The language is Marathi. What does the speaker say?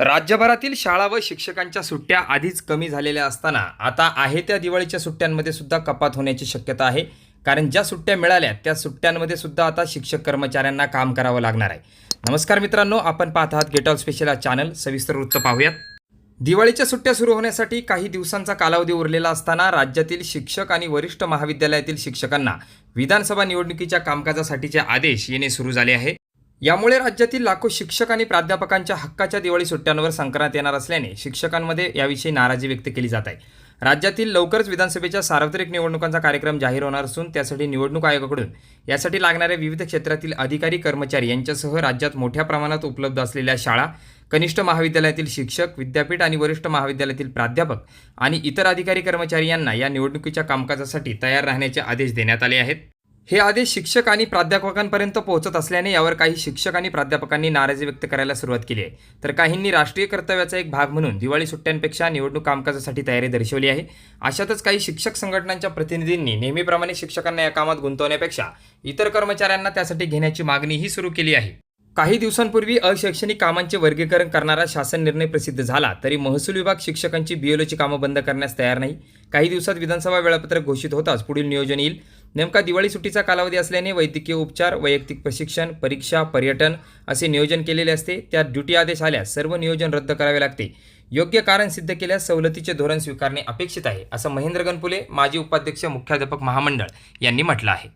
राज्यभरातील शाळा व शिक्षकांच्या सुट्ट्या आधीच कमी झालेल्या असताना आता आहे त्या दिवाळीच्या सुट्ट्यांमध्ये सुद्धा कपात होण्याची शक्यता आहे. कारण ज्या सुट्ट्या मिळाल्या त्या सुट्ट्यांमध्ये सुद्धा आता शिक्षक कर्मचाऱ्यांना काम करावं लागणार आहे. नमस्कार मित्रांनो आपण पाहत आहात गेट ऑल स्पेशल हा चॅनल सविस्तर वृत्त पाहूयात. दिवाळीच्या सुट्ट्या सुरू होण्यासाठी काही दिवसांचा कालावधी उरलेला असताना राज्यातील शिक्षक आणि वरिष्ठ महाविद्यालयातील शिक्षकांना विधानसभा निवडणुकीच्या कामकाजासाठीचे आदेश येणे सुरू झाले आहे. यामुळे राज्यातील लाखो शिक्षक आणि प्राध्यापकांच्या हक्काच्या दिवाळी सुट्ट्यांवर संक्रांत येणार असल्याने शिक्षकांमध्ये याविषयी नाराजी व्यक्त केली जात आहे. राज्यातील लवकरच विधानसभेच्या सार्वत्रिक निवडणुकांचा कार्यक्रम जाहीर होणार असून त्यासाठी निवडणूक आयोगाकडून यासाठी लागणाऱ्या विविध क्षेत्रातील अधिकारी कर्मचारी यांच्यासह राज्यात मोठ्या प्रमाणात उपलब्ध असलेल्या शाळा कनिष्ठ महाविद्यालयातील शिक्षक विद्यापीठ आणि वरिष्ठ महाविद्यालयातील प्राध्यापक आणि इतर अधिकारी कर्मचारी यांना या निवडणुकीच्या कामकाजासाठी तयार राहण्याचे आदेश देण्यात आले आहेत. हे आदेश शिक्षक आणि प्राध्यापकांपर्यंत पोहोचत असल्याने यावर काही शिक्षक आणि प्राध्यापकांनी नाराजी व्यक्त करायला सुरुवात केली आहे. तर काहींनी राष्ट्रीय कर्तव्याचा एक भाग म्हणून दिवाळी सुट्ट्यांपेक्षा निवडणूक कामकाजासाठी तयारी दर्शवली आहे. अशातच काही शिक्षक संघटनांच्या प्रतिनिधींनी नेहमीप्रमाणे शिक्षकांना या कामात गुंतवण्यापेक्षा इतर कर्मचाऱ्यांना त्यासाठी घेण्याची मागणीही सुरू केली आहे. काही दिवसांपूर्वी अशैक्षणिक कामांचे वर्गीकरण करणारा शासन निर्णय प्रसिद्ध झाला तरी महसूल विभाग शिक्षकांची बीएलओची कामं बंद करण्यास तयार नाही. काही दिवसात विधानसभा वेळापत्रक घोषित होताच पुढील नियोजन येईल. नेमका दिवाळी सुट्टीचा कालावधी असल्याने वैद्यकीय उपचार वैयक्तिक प्रशिक्षण परीक्षा पर्यटन असे नियोजन केलेले असते. त्यात ड्युटी आदेश आल्यास सर्व नियोजन रद्द करावे लागते. योग्य कारण सिद्ध केल्यास सवलतीचे धोरण स्वीकारणे अपेक्षित आहे असं महेंद्र गणपुले माजी उपाध्यक्ष मुख्याध्यापक महामंडळ यांनी म्हटलं आहे.